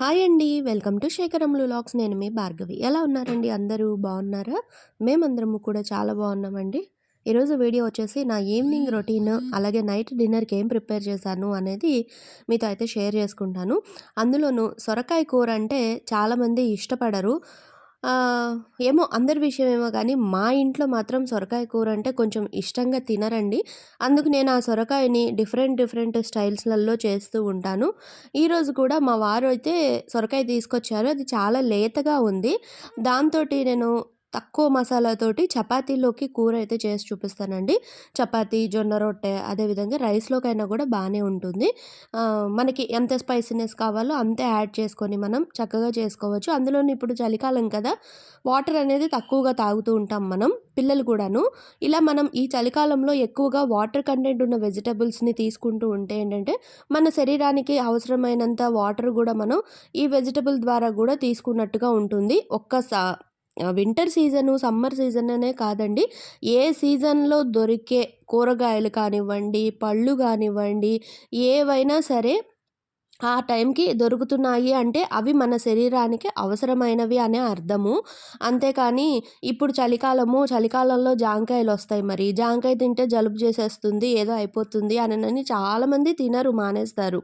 Hi అండి. Welcome to శేఖరములు లాక్స్. నేను మీ భార్గవి. ఎలా ఉన్నారండి? అందరూ బాగున్నారా? మేమందరము కూడా చాలా బాగున్నామండి. ఈరోజు వీడియో వచ్చేసి నా ఈవినింగ్ రొటీన్ అలాగే నైట్ డిన్నర్కి ఏం ప్రిపేర్ చేశాను అనేది మీతో అయితే షేర్ చేసుకుంటాను. అందులోనూ సొరకాయ కూర అంటే చాలామంది ఇష్టపడరు. ఏమో అందరి విషయం ఏమో కానీ మా ఇంట్లో మాత్రం సొరకాయ కూర అంటే కొంచెం ఇష్టంగా తినరండి. అందుకు నేను ఆ సొరకాయని డిఫరెంట్ డిఫరెంట్ స్టైల్స్లలో చేస్తూ ఉంటాను. ఈరోజు కూడా మా వారు అయితే సొరకాయ తీసుకొచ్చారు. అది చాలా లేతగా ఉంది. దాంతో నేను తక్కువ మసాలాతోటి చపాతీలోకి కూర అయితే చేసి చూపిస్తానండి. చపాతీ జొన్న రొట్టె అదేవిధంగా రైస్లోకైనా కూడా బాగానే ఉంటుంది. మనకి ఎంత స్పైసీనెస్ కావాలో అంతే యాడ్ చేసుకొని మనం చక్కగా చేసుకోవచ్చు. అందులోని ఇప్పుడు చలికాలం కదా వాటర్ అనేది తక్కువగా తాగుతూ ఉంటాం మనం పిల్లలు కూడాను. ఇలా మనం ఈ చలికాలంలో ఎక్కువగా వాటర్ కంటెంట్ ఉన్న వెజిటబుల్స్ని తీసుకుంటూ ఉంటే ఏంటంటే మన శరీరానికి అవసరమైనంత వాటర్ కూడా మనం ఈ వెజిటబుల్ ద్వారా కూడా తీసుకున్నట్టుగా ఉంటుంది. ఒక్కసా వింటర్ సీజను సమ్మర్ సీజన్ అనే కాదండి. ఏ సీజన్లో దొరికే కూరగాయలు కానివ్వండి పళ్ళు కానివ్వండి ఏవైనా సరే ఆ టైంకి దొరుకుతున్నాయి అంటే అవి మన శరీరానికి అవసరమైనవి అనే అర్థము. అంతేకాని ఇప్పుడు చలికాలము చలికాలంలో జాంకాయలు వస్తాయి మరి. జాంకాయ తింటే జలుబు చేసేస్తుంది ఏదో అయిపోతుంది అని చాలామంది తినరు మానేస్తారు.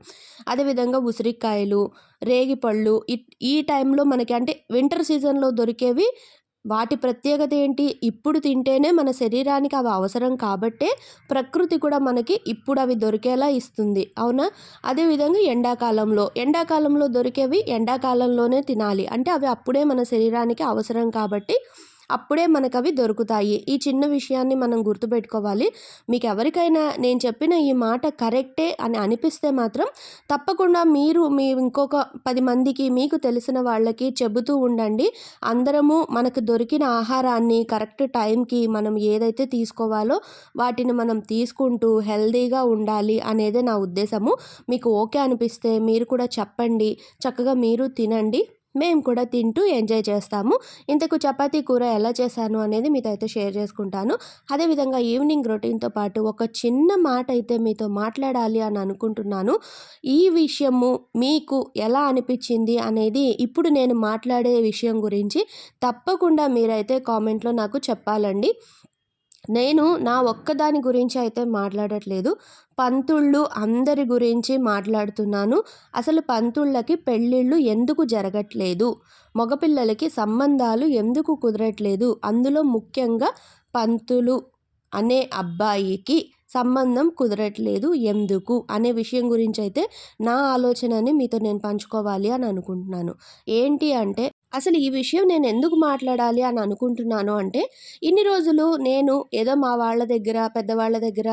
అదేవిధంగా ఉసిరికాయలు రేగిపళ్ళు ఈ టైంలో మనకి అంటే వింటర్ సీజన్లో దొరికేవి వాటి ప్రత్యేకత ఏంటి? ఇప్పుడు తింటేనే మన శరీరానికి అవి అవసరం కాబట్టే ప్రకృతి కూడా మనకి ఇప్పుడు అవి దొరికేలా ఇస్తుంది. అవునా? అదేవిధంగా ఎండాకాలంలో. ఎండాకాలంలో దొరికేవి ఎండాకాలంలోనే తినాలి. అంటే అవి అప్పుడే మన శరీరానికి అవసరం కాబట్టి అప్పుడే మనకు అవి దొరుకుతాయి. ఈ చిన్న విషయాన్ని మనం గుర్తుపెట్టుకోవాలి. మీకు ఎవరికైనా నేను చెప్పిన ఈ మాట కరెక్టే అని అనిపిస్తే మాత్రం తప్పకుండా మీరు మీ ఇంకొక పది మందికి మీకు తెలిసిన వాళ్ళకి చెబుతూ ఉండండి. అందరము మనకు దొరికిన ఆహారాన్ని కరెక్ట్ టైంకి మనం ఏదైతే తీసుకోవాలో వాటిని మనం తీసుకుంటూ హెల్దీగా ఉండాలి అనేదే నా ఉద్దేశము. మీకు ఓకే అనిపిస్తే మీరు కూడా చెప్పండి. చక్కగా మీరు తినండి. మేము కూడా తింటూ ఎంజాయ్ చేస్తాము. ఇంతకు చపాతీ కూర ఎలా చేశాను అనేది మీతో అయితే షేర్ చేసుకుంటాను. అదేవిధంగా ఈవినింగ్ రొటీన్తో పాటు ఒక చిన్న మాట అయితే మీతో మాట్లాడాలి అని అనుకుంటున్నాను. ఈ విషయము మీకు ఎలా అనిపించింది అనేది ఇప్పుడు నేను మాట్లాడే విషయం గురించి తప్పకుండా మీరైతే కామెంట్లో నాకు చెప్పాలండి. నేను నా ఒక్కదాని గురించి అయితే మాట్లాడట్లేదు. పంతుళ్ళు అందరి గురించి మాట్లాడుతున్నాను. అసలు పంతుళ్ళకి పెళ్ళిళ్ళు ఎందుకు జరగట్లేదు? మగపిల్లలకి సంబంధాలు ఎందుకు కుదరట్లేదు? అందులో ముఖ్యంగా పంతులు అనే అబ్బాయికి సంబంధం కుదరట్లేదు ఎందుకు? అనే విషయం గురించి అయితే నా ఆలోచనని మీతో నేను పంచుకోవాలి అని అనుకుంటున్నాను. ఏంటి అంటే అసలు ఈ విషయం నేను ఎందుకు మాట్లాడాలి అని అనుకుంటున్నాను అంటే ఇన్ని రోజులు నేను ఏదో మా వాళ్ళ దగ్గర పెద్దవాళ్ళ దగ్గర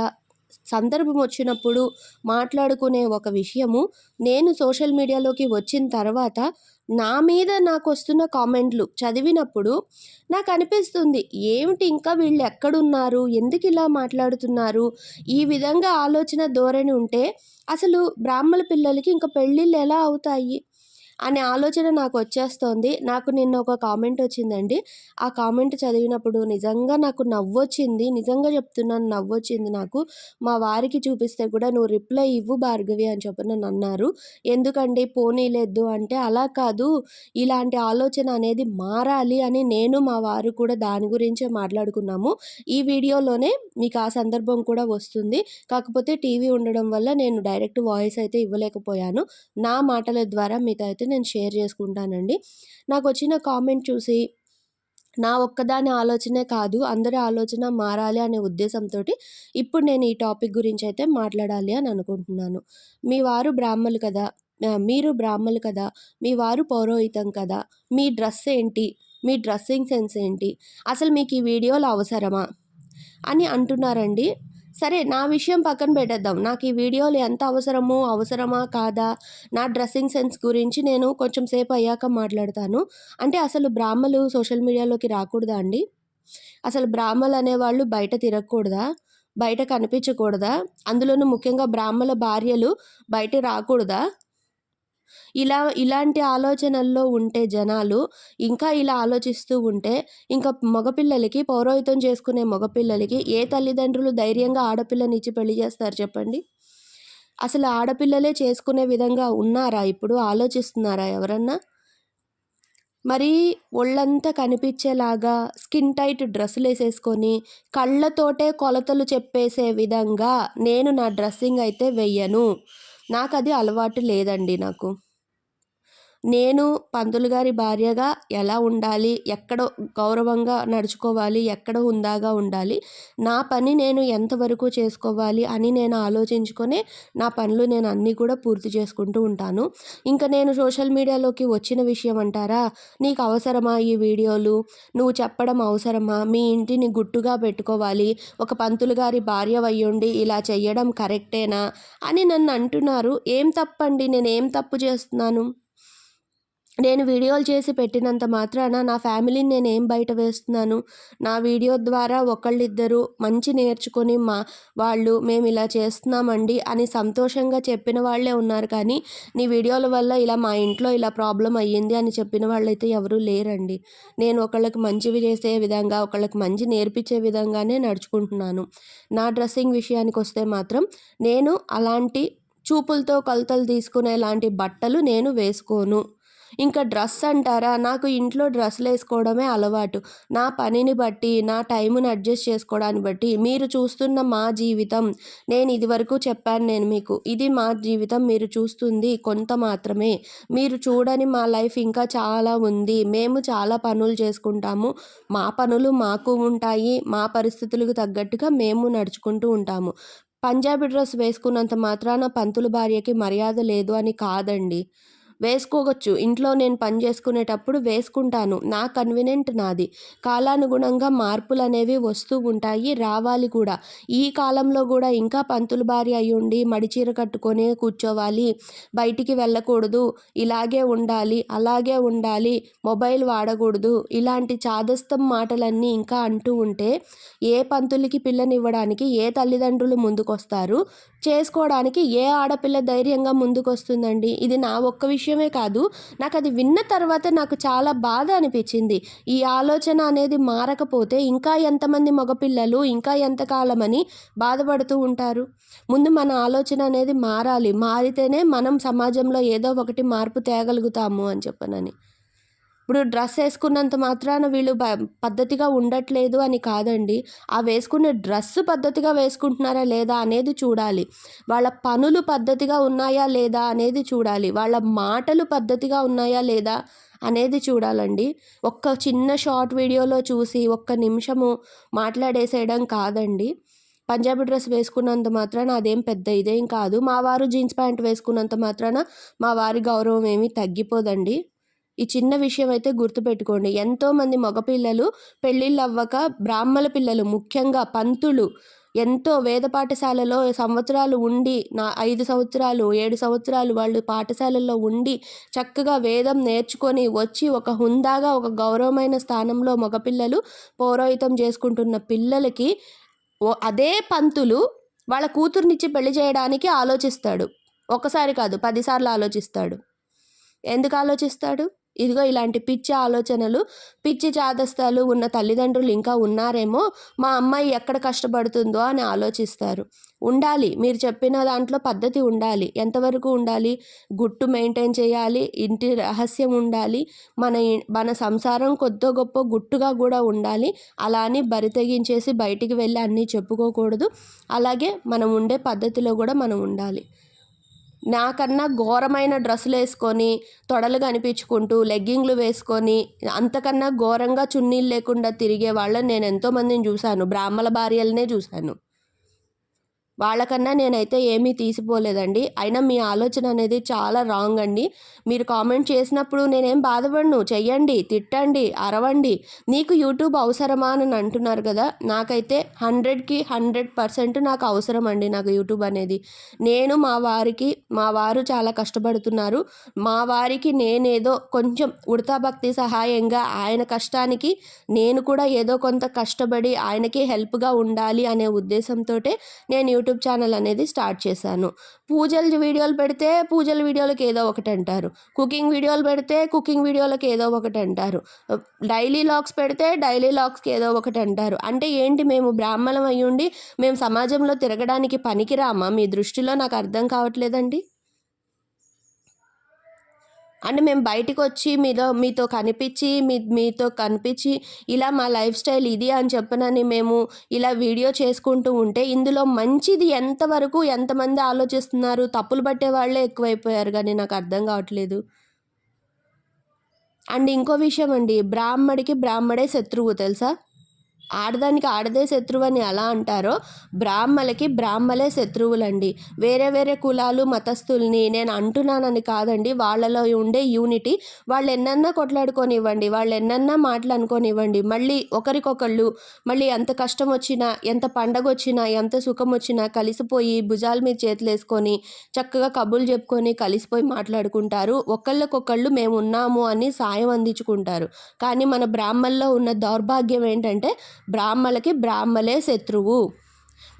సందర్భం వచ్చినప్పుడు మాట్లాడుకునే ఒక విషయము నేను సోషల్ మీడియాలోకి వచ్చిన తర్వాత నా మీద నాకు వస్తున్న కామెంట్లు చదివినప్పుడు నాకు అనిపిస్తుంది ఏమిటి ఇంకా వీళ్ళు ఎక్కడున్నారు ఎందుకు ఇలా మాట్లాడుతున్నారు? ఈ విధంగా ఆలోచన ధోరణి ఉంటే అసలు బ్రాహ్మణ పిల్లలకి ఇంకా పెళ్ళిళ్ళు ఎలా అవుతాయి? అనే ఆలోచన నాకు వచ్చేస్తోంది. నాకు నిన్న ఒక కామెంట్ వచ్చిందండి. ఆ కామెంట్ చదివినప్పుడు నిజంగా నాకు నవ్వొచ్చింది. నిజంగా చెప్తున్నాను నవ్వొచ్చింది నాకు. మా వారికి చూపిస్తే కూడా నువ్వు రిప్లై ఇవ్వు భార్గవి అని చెప్పి నన్ను అన్నారు. ఎందుకండి? పోనీలేదు అంటే అలా కాదు. ఇలాంటి ఆలోచన అనేది మారాలి అని నేను మా వారు కూడా దాని గురించే మాట్లాడుకున్నాము. ఈ వీడియోలోనే మీకు ఆ సందర్భం కూడా వస్తుంది. కాకపోతే టీవీ ఉండడం వల్ల నేను డైరెక్ట్ వాయిస్ అయితే ఇవ్వలేకపోయాను. నా మాటల ద్వారా మీతో అయితే నేను షేర్ చేసుకుంటానండి. నాకు వచ్చిన కామెంట్ చూసి నా ఒక్కదాని ఆలోచనే కాదు అందరి ఆలోచన మారాలి అనే ఉద్దేశంతో ఇప్పుడు నేను ఈ టాపిక్ గురించి అయితే మాట్లాడాలి అని అనుకుంటున్నాను. మీ వారు బ్రాహ్మలు కదా మీరు బ్రాహ్మలు కదా మీ వారు పౌరోహితం కదా మీ డ్రెస్ ఏంటి మీ డ్రెస్సింగ్ సెన్స్ ఏంటి అసలు మీకు ఈ వీడియోలు అవసరమా అని అంటున్నారండి. సరే నా విషయం పక్కన పెట్టేద్దాం. నాకు ఈ వీడియోలు ఎంత అవసరమో అవసరమా కాదా? నా డ్రెస్సింగ్ సెన్స్ గురించి నేను కొంచెం సేపు అయ్యాక మాట్లాడతాను. అంటే అసలు బ్రాహ్మలు సోషల్ మీడియాలోకి రాకూడదా అండి? అసలు బ్రాహ్మలు అనేవాళ్ళు బయట తిరగకూడదా? బయట కనిపించకూడదా? అందులోనూ ముఖ్యంగా బ్రాహ్మల భార్యలు బయట రాకూడదా? ఇలా ఇలాంటి ఆలోచనల్లో ఉంటే జనాలు ఇంకా ఇలా ఆలోచిస్తూ ఉంటే ఇంకా మగపిల్లలకి పౌరోహితం చేసుకునే మగపిల్లలకి ఏ తల్లిదండ్రులు ధైర్యంగా ఆడపిల్లనిచ్చి పెళ్ళి చేస్తారు చెప్పండి? అసలు ఆడపిల్లలే చేసుకునే విధంగా ఉన్నారా? ఇప్పుడు ఆలోచిస్తున్నారా ఎవరన్నా? మరి ఒళ్ళంతా కనిపించేలాగా స్కిన్ టైట్ డ్రెస్సులు వేసేసుకొని కళ్ళతోటే కొలతలు చెప్పేసే విధంగా నేను నా డ్రెస్సింగ్ అయితే వెయ్యను. నాకు అది అలవాటు లేదండి నాకు. నేను పంతులు గారి భార్యగా ఎలా ఉండాలి? ఎక్కడ గౌరవంగా నడుచుకోవాలి? ఎక్కడ హుందాగా ఉండాలి? నా పని నేను ఎంతవరకు చేసుకోవాలి? అని నేను ఆలోచించుకొని నా పనులు నేను అన్నీ కూడా పూర్తి చేసుకుంటూ ఉంటాను. ఇంకా నేను సోషల్ మీడియాలోకి వచ్చిన విషయం అంటారా? నీకు అవసరమా ఈ వీడియోలు? నువ్వు చెప్పడం అవసరమా? మీ ఇంటిని గుట్టుగా పెట్టుకోవాలి. ఒక పంతులు గారి భార్య అయ్యుండి ఇలా చేయడం కరెక్టేనా? అని నన్ను అంటున్నారు. ఏం తప్పండి? నేను ఏం తప్పు చేస్తున్నాను? నేను వీడియోలు చేసి పెట్టినంత మాత్రాన నా ఫ్యామిలీని నేను ఏం బయట వేస్తున్నాను? నా వీడియో ద్వారా ఒకళ్ళిద్దరు మంచి నేర్చుకొని మా వాళ్ళు మేము ఇలా చేస్తున్నామండి అని సంతోషంగా చెప్పిన వాళ్ళే ఉన్నారు కానీ నీ వీడియోల వల్ల ఇలా మా ఇంట్లో ఇలా ప్రాబ్లం అయ్యింది అని చెప్పిన వాళ్ళైతే ఎవరూ లేరండి. నేను ఒకళ్ళకి మంచివి చేసే విధంగా ఒకళ్ళకి మంచి నేర్పించే విధంగానే నడుచుకుంటున్నాను. నా డ్రెస్సింగ్ విషయానికి వస్తే మాత్రం నేను అలాంటి చూపులతో కొలతలు తీసుకునే లాంటి బట్టలు నేను వేసుకోను. ఇంకా డ్రెస్ అంటారా? నాకు ఇంట్లో డ్రెస్సులు వేసుకోవడమే అలవాటు. నా పనిని బట్టి నా టైముని అడ్జస్ట్ చేసుకోవడాన్ని బట్టి మీరు చూస్తున్న మా జీవితం నేను ఇదివరకు చెప్పాను నేను మీకు. ఇది మా జీవితం మీరు చూస్తుంది కొంత మాత్రమే. మీరు చూడని మా లైఫ్ ఇంకా చాలా ఉంది. మేము చాలా పనులు చేసుకుంటాము. మా పనులు మాకు ఉంటాయి. మా పరిస్థితులకు తగ్గట్టుగా మేము నడుచుకుంటూ ఉంటాము. పంజాబీ డ్రెస్ వేసుకున్నంత మాత్రాన పంతుల భార్యకి మర్యాద లేదు అని కాదండి. వేసుకోవచ్చు. ఇంట్లో నేను పని చేసుకునేటప్పుడు వేసుకుంటాను. నా కన్వీనెంట్ నాది. కాలానుగుణంగా మార్పులు అనేవి వస్తూ ఉంటాయి రావాలి కూడా. ఈ కాలంలో కూడా ఇంకా పంతులు భార్య అయ్యుండి మడిచీర కట్టుకొని కూర్చోవాలి. బయటికి వెళ్ళకూడదు. ఇలాగే ఉండాలి అలాగే ఉండాలి. మొబైల్ వాడకూడదు. ఇలాంటి చాదస్తం మాటలన్నీ ఇంకా అంటూ ఉంటే ఏ పంతులకి పిల్లనివ్వడానికి ఏ తల్లిదండ్రులు ముందుకొస్తారు? చేసుకోవడానికి ఏ ఆడపిల్ల ధైర్యంగా ముందుకొస్తుందండి? ఇది నా ఒక్క విషయం. విషయమే కాదు నాకు అది విన్న తర్వాత నాకు చాలా బాధ అనిపించింది. ఈ ఆలోచన అనేది మారకపోతే ఇంకా ఎంతమంది మగపిల్లలు ఇంకా ఎంతకాలమని బాధపడుతూ ఉంటారు. ముందు మన ఆలోచన అనేది మారాలి. మారితేనే మనం సమాజంలో ఏదో ఒకటి మార్పు తేగలుగుతాము అని చెప్పనని. ఇప్పుడు డ్రెస్ వేసుకున్నంత మాత్రాన వీళ్ళు పద్ధతిగా ఉండట్లేదు అని కాదండి. ఆ వేసుకునే డ్రెస్ పద్ధతిగా వేసుకుంటున్నారా లేదా అనేది చూడాలి. వాళ్ళ పనులు పద్ధతిగా ఉన్నాయా లేదా అనేది చూడాలి. వాళ్ళ మాటలు పద్ధతిగా ఉన్నాయా లేదా అనేది చూడాలండి. ఒక్క చిన్న షార్ట్ వీడియోలో చూసి ఒక్క నిమిషము మాట్లాడేసేయడం కాదండి. పంజాబీ డ్రెస్ వేసుకున్నంత మాత్రాన అదేం పెద్ద ఇదేం కాదు. మా వారు జీన్స్ ప్యాంట్ వేసుకున్నంత మాత్రాన మా వారి గౌరవం ఏమీ తగ్గిపోదండి. ఈ చిన్న విషయం అయితే గుర్తుపెట్టుకోండి ఎంతోమంది మగపిల్లలు పెళ్ళిళ్ళు అవ్వక బ్రాహ్మణ పిల్లలు ముఖ్యంగా పంతులు ఎంతో వేద పాఠశాలలో సంవత్సరాలు ఉండి నా ఐదు సంవత్సరాలు ఏడు సంవత్సరాలు వాళ్ళు పాఠశాలల్లో ఉండి చక్కగా వేదం నేర్చుకొని వచ్చి ఒక హుందాగా ఒక గౌరవమైన స్థానంలో మగపిల్లలు పౌరోహితం చేసుకుంటున్న పిల్లలకి అదే పంతులు వాళ్ళ కూతుర్నిచ్చి పెళ్ళి చేయడానికి ఆలోచిస్తాడు. ఒకసారి కాదు పదిసార్లు ఆలోచిస్తాడు. ఎందుకు ఆలోచిస్తాడు? ఇదిగో ఇలాంటి పిచ్చి ఆలోచనలు పిచ్చి చాదస్తాలు ఉన్న తల్లిదండ్రులు ఇంకా ఉన్నారేమో మా అమ్మాయి ఎక్కడ కష్టపడుతుందో అని ఆలోచిస్తారు. ఉండాలి మీరు చెప్పిన దాంట్లో పద్ధతి ఉండాలి. ఎంతవరకు ఉండాలి? గుట్టు మెయింటైన్ చేయాలి ఇంటి రహస్యం ఉండాలి మన మన సంసారం కొద్దో గొప్ప గుట్టుగా కూడా ఉండాలి. అలా అని బరి తెగించేసి బయటికి వెళ్ళి అన్నీ చెప్పుకోకూడదు. అలాగే మనం ఉండే పద్ధతిలో కూడా మనం ఉండాలి. నాకన్నా ఘోరమైన డ్రెస్సులు వేసుకొని తొడలు కనిపించుకుంటూ లెగ్గింగ్లు వేసుకొని అంతకన్నా ఘోరంగా చున్నీలు లేకుండా తిరిగే వాళ్ళని నేను ఎంతోమందిని చూశాను. బ్రాహ్మణ భార్యలనే చూశాను. వాళ్ళకన్నా నేనైతే ఏమీ తీసిపోలేదండి. అయినా మీ ఆలోచన అనేది చాలా రాంగ్ అండి. మీరు కామెంట్ చేసినప్పుడు నేనేం బాధపడను. చెయ్యండి తిట్టండి అరవండి. నీకు యూట్యూబ్ అవసరమా అని అంటున్నారు కదా నాకైతే హండ్రెడ్కి హండ్రెడ్ పర్సెంట్ నాకు అవసరం అండి నాకు యూట్యూబ్ అనేది. నేను మా వారికి మా వారు చాలా కష్టపడుతున్నారు. మా వారికి నేనేదో కొంచెం ఉడతాభక్తి సహాయంగా ఆయన కష్టానికి నేను కూడా ఏదో కొంత కష్టపడి ఆయనకి హెల్ప్గా ఉండాలి అనే ఉద్దేశంతో నేను యూట్యూబ్ యూట్యూబ్ ఛానల్ అనేది స్టార్ట్ చేశాను. పూజల వీడియోలు పెడితే పూజల వీడియోలకు ఏదో ఒకటి అంటారు. కుకింగ్ వీడియోలు పెడితే కుకింగ్ వీడియోలకు ఏదో ఒకటి అంటారు. డైలీ లాగ్స్ పెడితే డైలీ లాగ్స్కి ఏదో ఒకటి అంటారు. అంటే ఏంటి మేము బ్రాహ్మణం అయ్యుండి మేము సమాజంలో తిరగడానికి పనికిరామా? మీ దృష్టిలో నాకు అర్థం కావట్లేదండి. అంటే మేము బయటికి వచ్చి మీతో మీతో కనిపించి మీ మీతో కనిపించి ఇలా మా లైఫ్ స్టైల్ ఇది అని చెప్పనని మేము ఇలా వీడియో చేసుకుంటూ ఉంటే ఇందులో మంచిది ఎంతవరకు ఎంతమంది ఆలోచిస్తున్నారు తప్పులు పట్టే వాళ్ళే ఎక్కువైపోయారు కానీ నాకు అర్థం కావట్లేదు. అండ్ ఇంకో విషయం అండి బ్రాహ్మడికి బ్రాహ్మడే శత్రువు తెలుసా? ఆడదానికి ఆడదే శత్రువు అని ఎలా అంటారో బ్రాహ్మలకి బ్రాహ్మలే శత్రువులండి. వేరే వేరే కులాలు మతస్థుల్ని నేను అంటున్నానని కాదండి. వాళ్ళలో ఉండే యూనిటీ వాళ్ళు ఎన్నన్నా కొట్లాడుకోనివ్వండి వాళ్ళు ఎన్నన్నా మాటలు అనుకోనివ్వండి. మళ్ళీ ఒకరికొకళ్ళు మళ్ళీ ఎంత కష్టం వచ్చినా ఎంత పండగ వచ్చినా ఎంత సుఖం వచ్చినా కలిసిపోయి భుజాల మీద చేతులు వేసుకొని చక్కగా కబుర్లు చెప్పుకొని కలిసిపోయి మాట్లాడుకుంటారు. ఒకళ్ళకొకళ్ళు మేము ఉన్నాము అని సాయం అందించుకుంటారు. కానీ మన బ్రాహ్మల్లో ఉన్న దౌర్భాగ్యం ఏంటంటే బ్రాహ్మలకి బ్రాహ్మలే శత్రువు.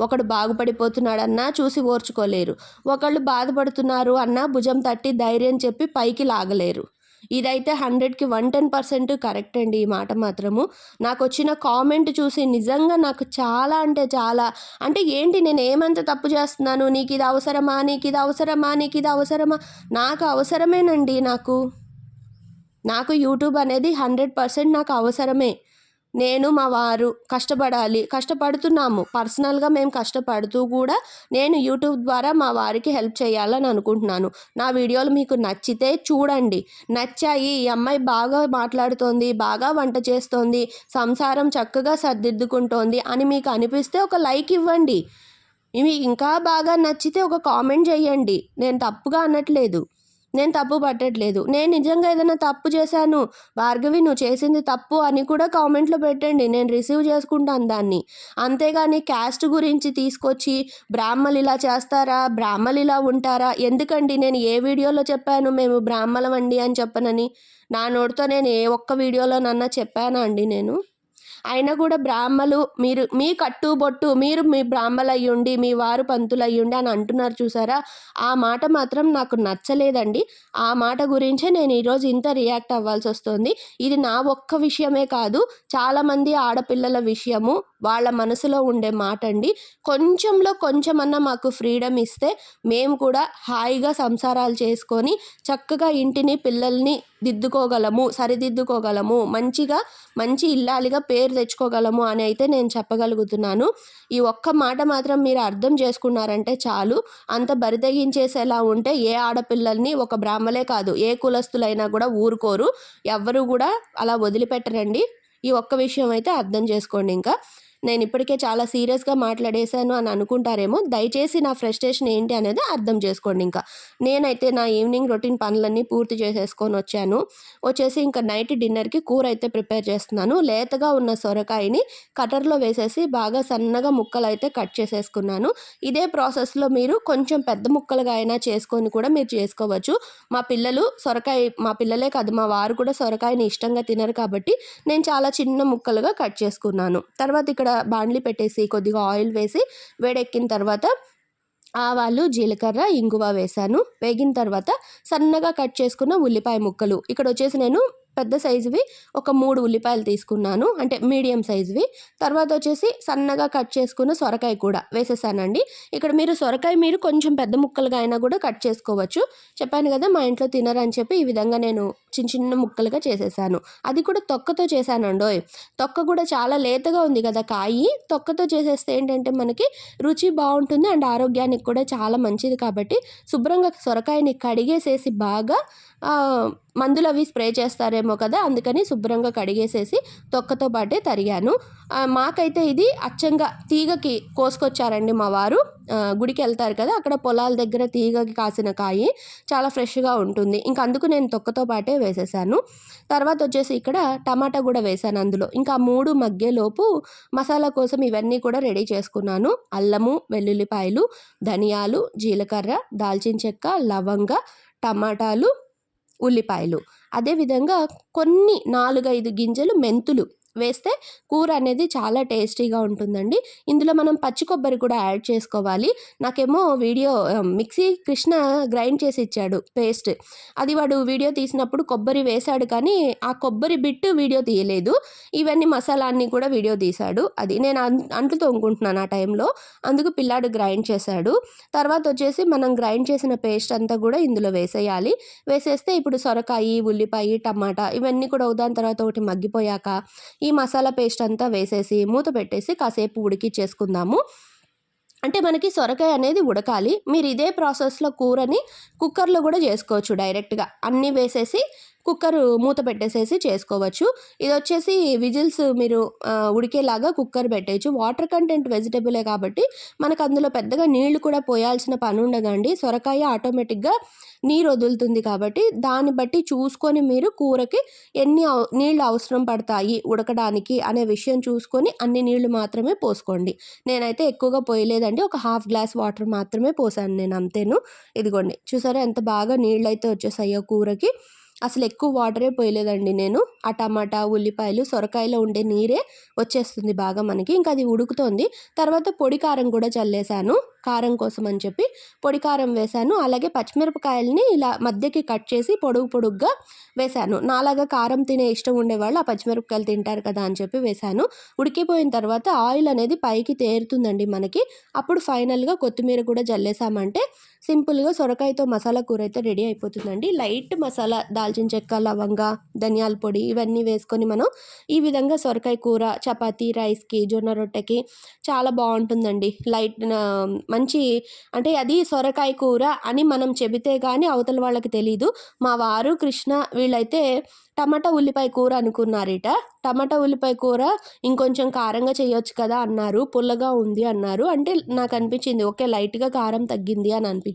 ఒకడు బాగుపడిపోతున్నాడన్నా చూసి ఓర్చుకోలేరు. ఒకళ్ళు బాధపడుతున్నారు అన్నా భుజం తట్టి ధైర్యం చెప్పి పైకి లాగలేరు. ఇదైతే హండ్రెడ్కి వన్ టెన్ పర్సెంట్ కరెక్ట్ అండి ఈ మాట మాత్రము. నాకు వచ్చిన కామెంట్ చూసి నిజంగా నాకు చాలా అంటే చాలా అంటే ఏంటి నేను ఏమంత తప్పు చేస్తున్నాను? నీకు ఇది అవసరమా? నీకు ఇది అవసరమా? నీకు ఇది అవసరమా? నాకు అవసరమేనండి నాకు. నాకు యూట్యూబ్ అనేది హండ్రెడ్ పర్సెంట్ నాకు అవసరమే. నేను మా వారు కష్టపడాలి కష్టపడుతున్నాము. పర్సనల్గా మేము కష్టపడుతూ కూడా నేను యూట్యూబ్ ద్వారా మా వారికి హెల్ప్ చేయాలని అనుకుంటున్నాను. నా వీడియోలు మీకు నచ్చితే చూడండి. నచ్చాయి ఈ అమ్మాయి బాగా మాట్లాడుతోంది బాగా వంట చేస్తోంది సంసారం చక్కగా సర్దిద్దుకుంటోంది అని మీకు అనిపిస్తే ఒక లైక్ ఇవ్వండి. మీకు ఇంకా బాగా నచ్చితే ఒక కామెంట్ చేయండి. నేను తప్పుగా అనట్లేదు. నేను తప్పు పట్టట్లేదు. నేను నిజంగా ఏదైనా తప్పు చేశాను. భార్గవి నువ్వు చేసింది తప్పు అని కూడా కామెంట్లో పెట్టండి. నేను రిసీవ్ చేసుకుంటాను దాన్ని. అంతేగాని క్యాస్ట్ గురించి తీసుకొచ్చి బ్రాహ్మలు ఇలా చేస్తారా? బ్రాహ్మలు ఇలా ఉంటారా? ఎందుకండి నేను ఏ వీడియోలో చెప్పాను మేము బ్రాహ్మలం అండి అని చెప్పనని? నా నోటితో నేను ఏ ఒక్క వీడియోలోనన్నా చెప్పానా అండి నేను? అయినా కూడా బ్రాహ్మలు మీరు మీ కట్టుబొట్టు మీరు మీ బ్రాహ్మలు అయ్యుండి మీ వారు పంతులయ్యుండి అని అంటున్నారు చూసారా? ఆ మాట మాత్రం నాకు నచ్చలేదండి. ఆ మాట గురించే నేను ఈరోజు ఇంత రియాక్ట్ అవ్వాల్సి వస్తుంది. ఇది నా ఒక్క విషయమే కాదు చాలామంది ఆడపిల్లల విషయము వాళ్ళ మనసులో ఉండే మాట అండి కొంచెంలో కొంచెమన్నా మాకు ఫ్రీడమ్ ఇస్తే మేము కూడా హాయిగా సంసారాలు చేసుకొని చక్కగా ఇంటిని పిల్లల్ని దిద్దుకోగలము సరిదిద్దుకోగలము. మంచిగా మంచి ఇల్లాలిగా పేరు తెచ్చుకోగలము అని అయితే నేను చెప్పగలుగుతున్నాను. ఈ ఒక్క మాట మాత్రం మీరు అర్థం చేసుకున్నారంటే చాలు. అంత బరితెగించేసేలా ఉంటే ఏ ఆడపిల్లల్ని ఒక బ్రాహ్మలే కాదు ఏ కులస్తులైనా కూడా ఊరుకోరు. ఎవ్వరూ కూడా అలా వదిలిపెట్టరండి. ఈ ఒక్క విషయం అయితే అర్థం చేసుకోండి ఇంకా. నేను ఇప్పటికే చాలా సీరియస్గా మాట్లాడేశాను అని అనుకుంటారేమో దయచేసి నా ఫ్రస్ట్రేషన్ ఏంటి అనేది అర్థం చేసుకోండి ఇంకా. నేనైతే నా ఈవినింగ్ రొటీన్ పనులన్నీ పూర్తి చేసేసుకొని వచ్చాను. వచ్చేసి ఇంకా నైట్ డిన్నర్కి కూర అయితే ప్రిపేర్ చేస్తున్నాను. లేతగా ఉన్న సొరకాయని కటర్లో వేసేసి బాగా సన్నగా ముక్కలు అయితే కట్ చేసేసుకున్నాను. ఇదే ప్రాసెస్లో మీరు కొంచెం పెద్ద ముక్కలుగా అయినా చేసుకొని కూడా మీరు చేసుకోవచ్చు. మా పిల్లలు సొరకాయ మా పిల్లలే కాదు మా వారు కూడా సొరకాయని ఇష్టంగా తినరు కాబట్టి నేను చాలా చిన్న ముక్కలుగా కట్ చేసుకున్నాను. తర్వాత ఇక్కడ బాండ్లీ పెట్టేసి కొద్దిగా ఆయిల్ వేసి వేడెక్కిన తర్వాత ఆవాలు జీలకర్ర ఇంగువ వేశాను. వేగిన తర్వాత సన్నగా కట్ చేసుకున్న ఉల్లిపాయ ముక్కలు. ఇక్కడ వచ్చేసి నేను పెద్ద సైజువి ఒక మూడు ఉల్లిపాయలు తీసుకున్నాను. అంటే మీడియం సైజువి. తర్వాత వచ్చేసి సన్నగా కట్ చేసుకున్న సొరకాయ కూడా వేసేసానండి. ఇక్కడ మీరు సొరకాయ మీరు కొంచెం పెద్ద ముక్కలుగా అయినా కూడా కట్ చేసుకోవచ్చు. చెప్పాను కదా మా ఇంట్లో తినరని చెప్పి ఈ విధంగా నేను చిన్న చిన్న ముక్కలుగా చేసేసాను. అది కూడా తొక్కతో చేశానండోయ్ తొక్క కూడా చాలా లేతగా ఉంది కదా కాయి. తొక్కతో చేసేస్తే ఏంటంటే మనకి రుచి బాగుంటుంది అండ్ ఆరోగ్యానికి కూడా చాలా మంచిది కాబట్టి శుభ్రంగా సొరకాయని కడిగేసేసి బాగా మందులు అవి స్ప్రే చేస్తారేమో కదా అందుకని శుభ్రంగా కడిగేసేసి తొక్కతో పాటే తరిగాను. మాకైతే ఇది అచ్చంగా తీగకి కోసుకొచ్చారండి మా వారు. గుడికి వెళ్తారు కదా అక్కడ పొలాల దగ్గర తీగకి కాసిన కాయి చాలా ఫ్రెష్గా ఉంటుంది. ఇంకా అందుకు నేను తొక్కతో పాటే వేసేసాను. తర్వాత వచ్చేసి ఇక్కడ టమాటా కూడా వేసాను అందులో. ఇంకా మూడు మగ్గేలోపు మసాలా కోసం ఇవన్నీ కూడా రెడీ చేసుకున్నాను. అల్లము వెల్లుల్లిపాయలు ధనియాలు జీలకర్ర దాల్చిన చెక్క లవంగ టమాటాలు ఉల్లిపాయలు. అదేవిధంగా కొన్ని నాలుగైదు గింజలు మెంతులు. వేస్తే కూర అనేది చాలా టేస్టీగా ఉంటుందండి. ఇందులో మనం పచ్చి కొబ్బరి కూడా యాడ్ చేసుకోవాలి. నాకేమో వీడియో మిక్సీ కృష్ణ గ్రైండ్ చేసి ఇచ్చాడు పేస్ట్. అది వాడు వీడియో తీసినప్పుడు కొబ్బరి వేశాడు కానీ ఆ కొబ్బరి బిట్టు వీడియో తీయలేదు. ఇవన్నీ మసాలాన్ని కూడా వీడియో తీశాడు. అది నేను అన్- అంట్లు తోముకుంటున్నాను ఆ టైంలో. అందుకు పిల్లాడు గ్రైండ్ చేశాడు. తర్వాత వచ్చేసి మనం గ్రైండ్ చేసిన పేస్ట్ అంతా కూడా ఇందులో వేసేయాలి. వేసేస్తే ఇప్పుడు సొరకాయి ఉల్లిపాయ టమాటా ఇవన్నీ కూడా దాని తర్వాత ఒకటి మగ్గిపోయాక ఈ మసాలా పేస్ట్ అంతా వేసేసి మూత పెట్టేసి కాసేపు ఉడికిచ్చేసుకుందాము. అంటే మనకి సొరకాయ అనేది ఉడకాలి. మీరు ఇదే ప్రాసెస్లో కూరని కుక్కర్లో కూడా చేసుకోవచ్చు డైరెక్ట్గా. అన్నీ వేసేసి కుక్కర్ మూత పెట్టేసేసి చేసుకోవచ్చు. ఇది వచ్చేసి విజిల్స్ మీరు ఉడికేలాగా కుక్కర్ పెట్టేయచ్చు. వాటర్ కంటెంట్ వెజిటబులే కాబట్టి మనకు అందులో పెద్దగా నీళ్ళు కూడా పోయాల్సిన పని ఉండదండి. సొరకాయ ఆటోమేటిక్గా నీరు వదులుతుంది కాబట్టి దాన్ని బట్టి చూసుకొని మీరు కూరకి ఎన్ని నీళ్ళు అవసరం పడతాయి ఉడకడానికి అనే విషయం చూసుకొని అన్ని నీళ్ళు మాత్రమే పోసుకోండి. నేనైతే ఎక్కువగా పోయలేదండి. ఒక హాఫ్ గ్లాస్ వాటర్ మాత్రమే పోసాను నేను అంతేను. ఇదిగోండి చూసారా ఎంత బాగా నీళ్ళు అయితే వచ్చేసాయో కూరకి. అసలు ఎక్కువ వాటరే పోయలేదండి నేను. ఆ టమాటా ఉల్లిపాయలు సొరకాయలో ఉండే నీరే వచ్చేస్తుంది బాగా మనకి. ఇంకా అది ఉడుకుతోంది. తర్వాత పొడి కారం కూడా చల్లేసాను కారం కోసం అని చెప్పి పొడి కారం వేశాను. అలాగే పచ్చిమిరపకాయలని ఇలా మధ్యకి కట్ చేసి పొడుగు పొడుగ్గా వేశాను. నాలాగా కారం తినే ఇష్టం ఉండేవాళ్ళు ఆ పచ్చిమిరపకాయలు తింటారు కదా అని చెప్పి వేశాను. ఉడికిపోయిన తర్వాత ఆయిల్ అనేది పైకి తేరుతుందండి మనకి. అప్పుడు ఫైనల్గా కొత్తిమీర కూడా జల్లేసామంటే సింపుల్గా సొరకాయతో మసాలా కూర అయితే రెడీ అయిపోతుందండి. లైట్ మసాలా దాల్చిన చెక్క లవంగ ధనియాల పొడి ఇవన్నీ వేసుకొని మనం ఈ విధంగా సొరకాయ కూర చపాతీ రైస్కి జొన్న రొట్టెకి చాలా బాగుంటుందండి. లైట్ మంచి అంటే అది సొరకాయ కూర అని మనం చెబితే కానీ అవతల వాళ్ళకి తెలీదు. మా వారు కృష్ణ వీళ్ళైతే టమాటా ఉల్లిపాయ కూర అనుకున్నారట. టమాటా ఉల్లిపాయ కూర ఇంకొంచెం కారంగా చేయొచ్చు కదా అన్నారు. పుల్లగా ఉంది అన్నారు. అంటే నాకు అనిపించింది ఓకే లైట్గా కారం తగ్గింది అని అనిపించింది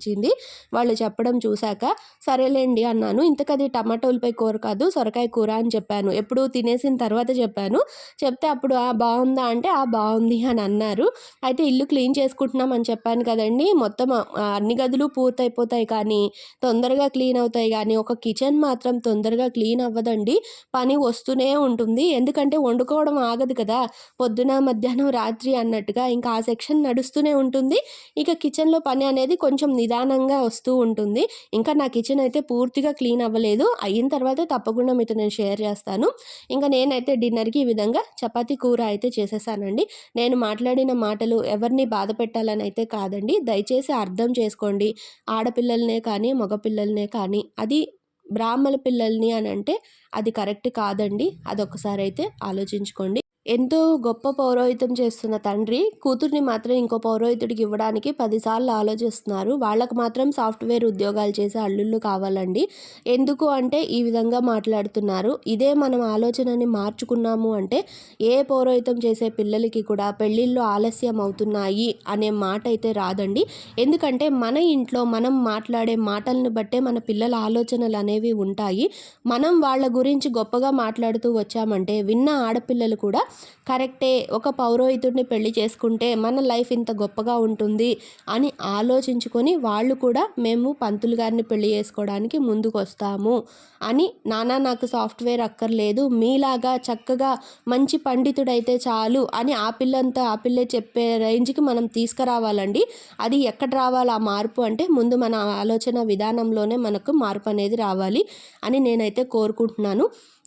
వాళ్ళు చెప్పడం చూశాక సరేలేండి అన్నాను. ఇంతకది టమాటా ఉల్లిపాయ కూర కాదు సొరకాయ కూర అని చెప్పాను. ఎప్పుడు తినేసిన తర్వాత చెప్పాను. చెప్తే అప్పుడు ఆ బాగుందా అంటే ఆ బాగుంది అని అన్నారు. అయితే ఇల్లు క్లీన్ చేసుకుంటున్నాం అని చెప్పాను కదండి. మొత్తం అన్ని గదులు పూర్తయిపోతాయి కానీ తొందరగా క్లీన్ అవుతాయి కానీ ఒక కిచెన్ మాత్రం తొందరగా క్లీన్ అవ్వదండి. పని వస్తూనే ఉంటుంది. ఎందుకంటే వండుకోవడం ఆగదు కదా. పొద్దున మధ్యాహ్నం రాత్రి అన్నట్టుగా ఇంకా ఆ సెక్షన్ నడుస్తూనే ఉంటుంది. ఇక కిచెన్లో పని అనేది కొంచెం నిదానంగా వస్తూ ఉంటుంది. ఇంకా నా కిచెన్ అయితే పూర్తిగా క్లీన్ అవ్వలేదు. అయిన తర్వాత తప్పకుండా మీతో నేను షేర్ చేస్తాను. ఇంకా నేనైతే డిన్నర్కి ఈ విధంగా చపాతీ కూర అయితే చేసేసానండి. నేను మాట్లాడిన మాటలు ఎవరిని బాధ పెట్టాలని అయితే కాదండి. దయచేసి అర్థం చేసుకోండి. ఆడపిల్లలనే కానీ మగపిల్లలనే కానీ అది బ్రాహ్మణ పిల్లల్ని అని అంటే అది కరెక్ట్ కాదండి. అదొకసారి అయితే ఆలోచించుకోండి. ఎంతో గొప్ప పౌరోహితం చేస్తున్న తండ్రి కూతుర్ని మాత్రం ఇంకో పౌరోహితుడికి ఇవ్వడానికి పదిసార్లు ఆలోచిస్తున్నారు. వాళ్ళకు మాత్రం సాఫ్ట్వేర్ ఉద్యోగాలు చేసే అల్లుళ్ళు కావాలండి. ఎందుకు అంటే ఈ విధంగా మాట్లాడుతున్నారు. ఇదే మనం ఆలోచనని మార్చుకున్నాము అంటే ఏ పౌరోహితం చేసే పిల్లలకి కూడా పెళ్ళిళ్ళు ఆలస్యం అవుతున్నాయి అనే మాట అయితే రాదండి. ఎందుకంటే మన ఇంట్లో మనం మాట్లాడే మాటలను బట్టే మన పిల్లల ఆలోచనలు అనేవి ఉంటాయి. మనం వాళ్ళ గురించి గురించి గొప్పగా మాట్లాడుతూ వచ్చామంటే విన్న ఆడపిల్లలు కూడా కరెక్టే ఒక పౌరోహితుడిని పెళ్ళి చేసుకుంటే మన లైఫ్ ఇంత గొప్పగా ఉంటుంది అని ఆలోచించుకొని వాళ్ళు కూడా మేము పంతులు గారిని పెళ్ళి చేసుకోవడానికి ముందుకు వస్తాము అని నానా నాకు సాఫ్ట్వేర్ అక్కర్లేదు మీలాగా చక్కగా మంచి పండితుడైతే చాలు అని ఆ పిల్లంతా ఆ పిల్లే చెప్పే రేంజ్కి మనం తీసుకురావాలండి. అది ఎక్కడ రావాలి ఆ మార్పు అంటే ముందు మన ఆలోచన విధానంలోనే మనకు మార్పు అనేది రావాలి అని నేనైతే కోరుకుంటున్నాను.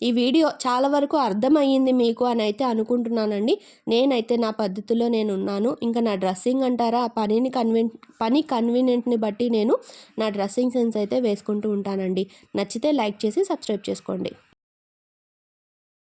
ఈ వీడియో చాలా వరకు అర్థమయ్యింది మీకు అని అయితే అనుకుంటున్నానండి. నేనైతే నా పద్ధతిలో నేను ఉన్నాను ఇంకా నా డ్రెస్సింగ్ అంటారా? ఆ పనిని కన్వీన్ పని కన్వీనియంట్ని బట్టి నేను నా డ్రెస్సింగ్ సెన్స్ అయితే వేసుకుంటూ ఉంటానండి. నచ్చితే లైక్ చేసి సబ్స్క్రైబ్ చేసుకోండి.